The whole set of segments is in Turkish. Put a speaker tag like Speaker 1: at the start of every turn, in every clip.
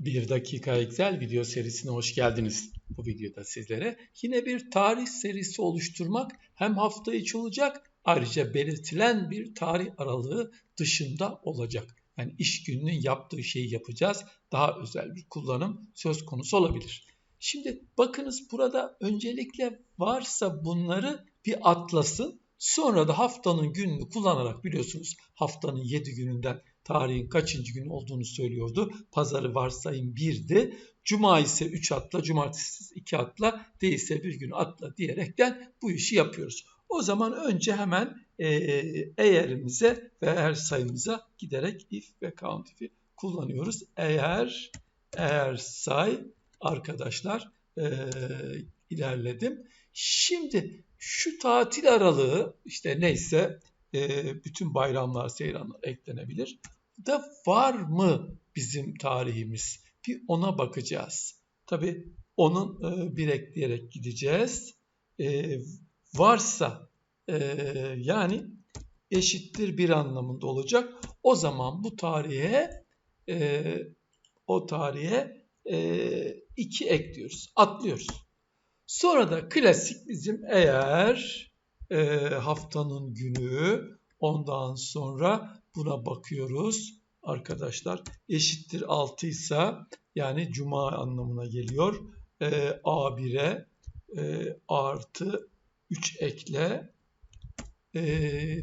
Speaker 1: Bir dakika Excel video serisine hoş geldiniz. Bu videoda sizlere yine bir tarih serisi oluşturmak hem hafta içi olacak ayrıca belirtilen bir tarih aralığı dışında olacak. Yani iş gününün yaptığı şeyi yapacağız. Daha özel bir kullanım söz konusu olabilir. Şimdi bakınız burada öncelikle varsa bunları bir atlasın. Sonra da haftanın gününü kullanarak biliyorsunuz haftanın 7 gününden tarihin kaçıncı gün olduğunu söylüyordu. Pazarı varsayım 1'di. Cuma ise 3 atla, cumartesi 2 atla, değilse bir gün atla diyerekten bu işi yapıyoruz. O zaman önce hemen e, eğerimize ve eğer sayımıza giderek if ve count if'i kullanıyoruz. Eğer, eğer say arkadaşlar e, ilerledim. Şimdi şu tatil aralığı işte neyse e, bütün bayramlar, seyranlar eklenebilir. Da var mı bizim tarihimiz? Bir ona bakacağız. Tabi onun e, bir ekleyerek gideceğiz. E, varsa e, yani eşittir bir anlamında olacak. O zaman bu tarihe e, o tarihe e, iki ekliyoruz, atlıyoruz. Sonra da klasik bizim eğer e, haftanın günü ondan sonra buna bakıyoruz arkadaşlar. Eşittir 6 ise yani cuma anlamına geliyor. E, A1'e e, artı 3 ekle e,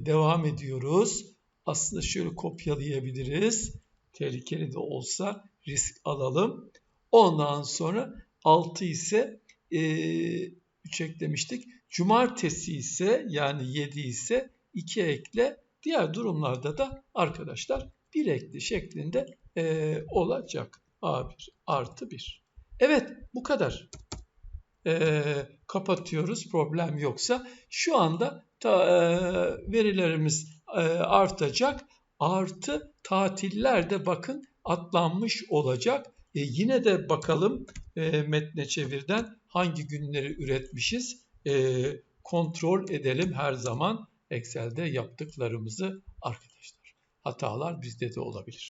Speaker 1: devam ediyoruz. Aslında şöyle kopyalayabiliriz. Tehlikeli de olsa risk alalım. Ondan sonra 6 ise e, 3 eklemiştik. Cumartesi ise yani 7 ise 2 ekle. Diğer durumlarda da arkadaşlar 1 ekle şeklinde e, olacak. A1 artı 1. Evet bu kadar. E, kapatıyoruz problem yoksa. Şu anda ta, e, verilerimiz e, artacak. Artı tatiller de bakın atlanmış olacak. E, yine de bakalım e, metne çevirden hangi günleri üretmişiz e, kontrol edelim her zaman Excel'de yaptıklarımızı arkadaşlar. Hatalar bizde de olabilir.